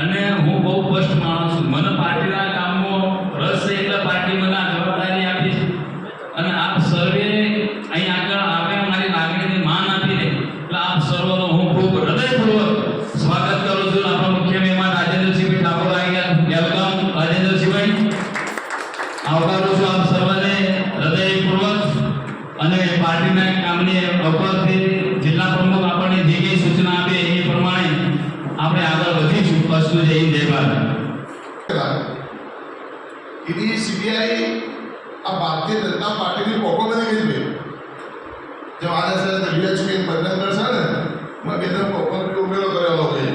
અને હું બહુ સ્પષ્ટ માણસ છું. મને પાર્ટીના કામમાં રસ છે એટલે પાર્ટી મને આ જવાબદારી આપી છે અને આપ સર્વે અહીં આગળ આવે, મારી લાગણીને માન આપીને, એટલે આપ સર્વનો હું ખૂબ હૃદયપૂર્વક સ્વાગત કરું છું. આપણા મુખ્ય મહેમાન રાજેન્દ્રસિંહ ઠાકોર આવી ગયા. વેલકમ રાજેન્દ્રસિંહભાઈ. આવકારું છું આપ સર્વને હૃદયપૂર્વક. અને પાર્ટીના કામની અવકાશથી જિલ્લા પ્રમુખ આપણને જે કંઈ સૂચના આપે એ પ્રમાણે આપણે આગળ વધીશું અસ્તુ જય હિન્દ જય ભારત ఇది సిబిఐ આ ભારતીય જનતા પાર્ટીની પોકો બની ગઈ છે જે મારે છે ડીએચપી બદનગર છે ને મેં બે ત્રણ પોકો બી ઉમેરો કરેલો છે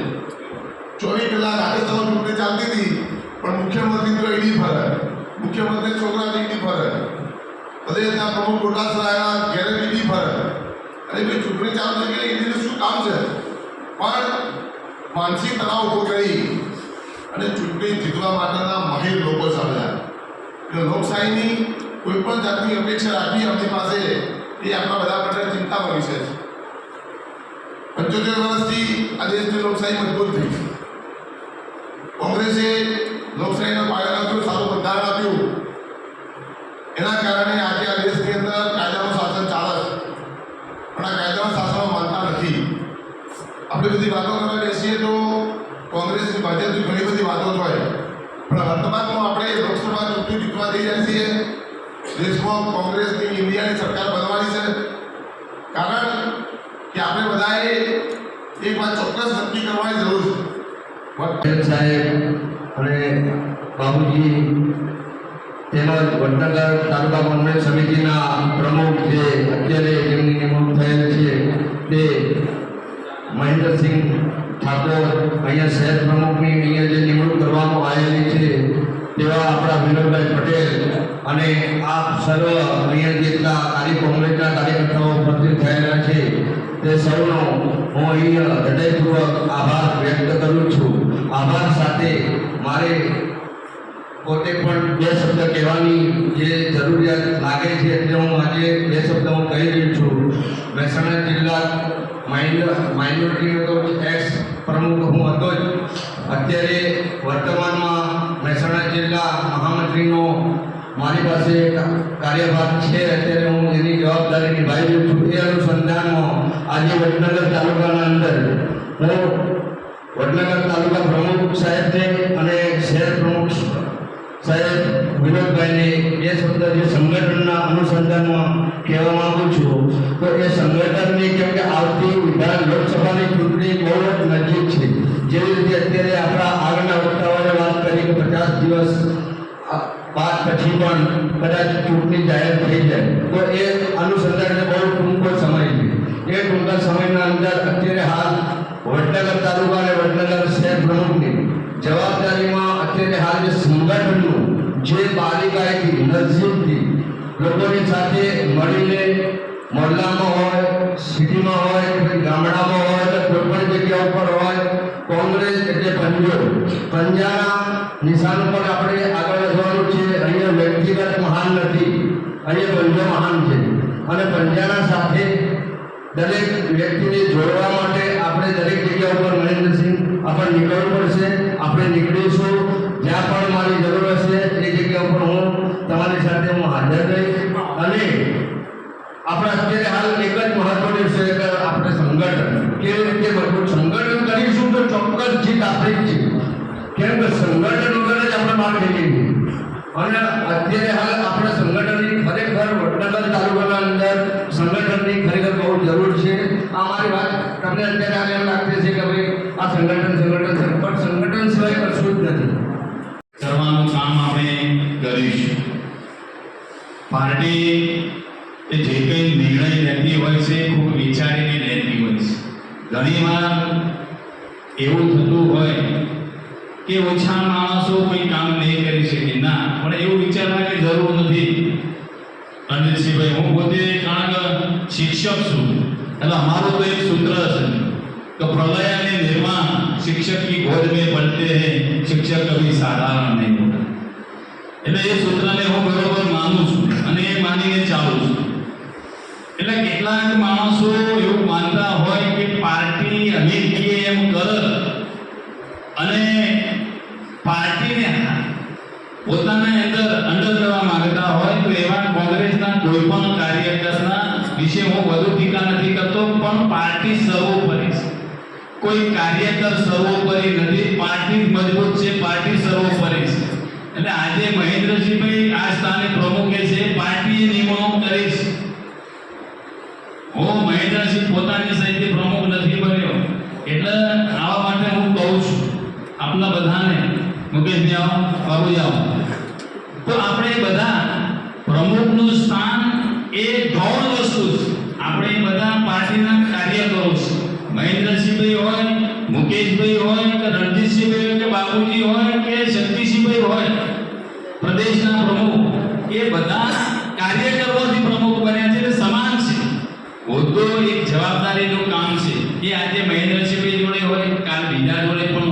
ચોવીસ કલાક રાજસ્થાનમાં ચૂંટણી ચાલતી હતી પણ મુખ્યમંત્રી તો ઈડી ફરે મુખ્યમંત્રી છોકરા ઈડી ફરે પ્રદેશના પ્રમુખ ગોટાસરાયના ઘેરે ઈડી ફરે અને ભાઈ ચૂંટણી ચાલુ થઈ ગઈ ઈડીનું શું કામ છે પણ માનસિક તણાવ ઊભો કરી અને ચૂંટણી જીતવા માટેના માહિર લોકો સામે એટલે લોકશાહીની કોઈ પણ જાતની અપેક્ષા રાખવી આપણી પાસે એ આપણા બધા માટે ચિંતાનો વિષય છે. પંચોતેર વર્ષથી આ દેશની લોકશાહી મજબૂત થઈ. કોંગ્રેસે લોકશાહીનો પાયો નાખ્યો સારું બંધારણ આપ્યું એના કારણે આજે આ દેશની અંદર કાયદાનું શાસન ચાલે છે પણ આ કાયદાના શાસનમાં માનતા નથી આપણે બધી વાતો કરવા બેસીએ તો ભાજપની ઘણી બધી વાતો હોય. પણ વર્તમાનમાં આપણે લોકસભા ચૂંટણી જીતવા જઈ રહ્યા છીએ. દેશમાં કોંગ્રેસની ઇન્ડિયાની સરકાર બનવાની છે. કારણ કે આપણે બધાએ એક વાત ચોક્કસ નક્કી કરવાની જરૂર છે. પટેલ સાહેબ અને બાબુજી, તેમજ વડનગર તાલુકા કોંગ્રેસ સમિતિના પ્રમુખ જે અત્યારે એમની નિમણૂક થયેલ છે તે મહેન્દ્રસિંહ ઠાકોર, અહીંયા શહેર પ્રમુખની અહીંયા જે નિમણૂક કરવામાં આવેલી છે, તેવા આપણા વિનોદભાઈ પટેલ અને આપ સર્વ અહીંયા જેટલા કાર્ય કોંગ્રેસના કાર્યકર્તાઓ ઉપસ્થિત થયેલા છે, તે સૌનો હું અહીંયા હૃદયપૂર્વક આભાર વ્યક્ત કરું છું. આભાર સાથે મારે પોતે પણ બે શબ્દ કહેવાની જે જરૂરિયાત લાગે છે, એટલે હું આજે બે શબ્દ હું કહી રહ્યો છું. મહેસાણા જિલ્લા માઇનોર માઇનોરિટીનો તો એક્સ પ્રમુખ હું હતો જ. અત્યારે વર્તમાનમાં મહેસાણા જિલ્લા મહામંત્રીનો મારી પાસે કાર્યભાર છે. અત્યારે હું એની જવાબદારી નિભાવી રહ્યો છું. એ અનુસંધાનમાં આજે વડનગર તાલુકાના અંદર હું વડનગર તાલુકા પ્રમુખ સાહેબ છે અને શહેર પ્રમુખ સાહેબ વિનોદભાઈને બે શબ્દ જે સંગઠનના અનુસંધાનમાં કહેવા માંગુ છું, તો એ સંગઠનની કેમ કે આવતી વિધાન લોકસભાની ચૂંટણી બહુ જ નજીક છે. જેવી રીતે અત્યારે આપણા આગળના વક્તાઓએ વાત કરી કે પચાસ દિવસ બાદ પછી પણ કદાચ ચૂંટણી જાહેર થઈ જાય. તો એ અનુસંધાનને બહુ ટૂંકો સમય છે. એ ટૂંકા સમયના અંદર અત્યારે હાલ વડનગર તાલુકા અને વડનગર શહેર પ્રમુખની જવાબદારીમાં અત્યારે હાલ જે સંગઠનનું જે બાલિકાએથી નજીકથી લોકોની સાથે મળીને મોહલ્લામાં હોય, સિટીમાં હોય ગામડામાં હોય કે કોઈ પણ જગ્યા ઉપર હોય, કોંગ્રેસ એટલે પંજો. પંજાના નિશાન પર આપણે આગળ વધવાનું છે. અહીંયા વ્યક્તિગત મહાન નથી. અહીંયા પંજો મહાન છે. અને પંજાના સાથે દરેક વ્યક્તિને જોડવા માટે આપણે દરેક જગ્યા ઉપર મહેન્દ્રસિંહ આપણે નીકળવું પડશે આપણે નીકળીશું જ્યાં પણ મારી જરૂર હશે એ જગ્યા ઉપર હું તમારી સાથે હું હાજર રહીશ અને આપણે અત્યારે હાલ એક જ મહત્વનું છે કે આપણે સંગઠન કેવી રીતે મજબૂત સંગઠન કરીશું તો ચોક્કસ જીત આપણી છે. કેમ કે સંગઠન વગર જ આપણે માર્ગ જઈએ અને અત્યારે હાલ આપણે સંગઠનની ખરેખર વડનગર તાલુકાના અંદર સંગઠનની ખરેખર બહુ જરૂર છે. આ મારી વાત તમને અત્યારે આને એમ લાગતી છે કે ભાઈ આ સંગઠન સંગઠન પણ સંગઠન સિવાય કશું જ નથી. કરવાનું કામ આપણે કરીશું. પાર્ટી જે કંઈ નિર્ણય લેતી હોય છે, ખૂબ વિચારીને ઘણીવાર એવું થતું હોય કે ઓછા માણસો કોઈ કામ નહીં કરી શકે. ના, પણ એવું વિચારવાની જરૂર નથી. અને સિવાય હું પોતે કારણ શિક્ષક છું. એટલે અમારું તો એક સૂત્ર છે કે પ્રલય અને નિર્માણ શિક્ષક કી ગોદ મેં બનતે હે, શિક્ષક કભી સાધારણ નહીં હોતા. એટલે એ સૂત્રને હું બરોબર માનું છું અને એ માનીને ચાલું છું. એટલે કેટલાક માણસોએ કોઈ કાર્યકર સર્વોપરી નથી, પાર્ટી મજબૂત છે, પાર્ટી સર્વોપરી છે. એટલે આજે મહેન્દ્રજીભાઈ આ સ્થાને પ્રમુખે છે, પાર્ટીએ નિમણૂક કરી છે. હું મહેન્દ્રસિંહ પોતાની સાઈડથી પ્રમુખ નથી બન્યો. એટલે આવા માટે હું કહું છું આપણા બધાને મુકેશભાઈ આવો બાબુજી આવો તો આપણે બધા પ્રમુખનું સ્થાન એ ગૌણ વસ્તુ છે. આપણે બધા પાર્ટીના કાર્યકરો છે. મહેન્દ્રસિંહભાઈ હોય, મુકેશભાઈ હોય કે રણજીતસિંહભાઈ કે બાબુજી હોય કે શક્તિસિંહભાઈ હોય, પ્રદેશના પ્રમુખ, એ બધા કાર્યકરોથી પ્રમુખ બન્યા છે સમાન છે. હોદ્દો એક જવાબદારીનું કામ છે. એ આજે મહેન્દ્રસિંહભાઈ જોડે હોય, કાલ બીજા જોડે પણ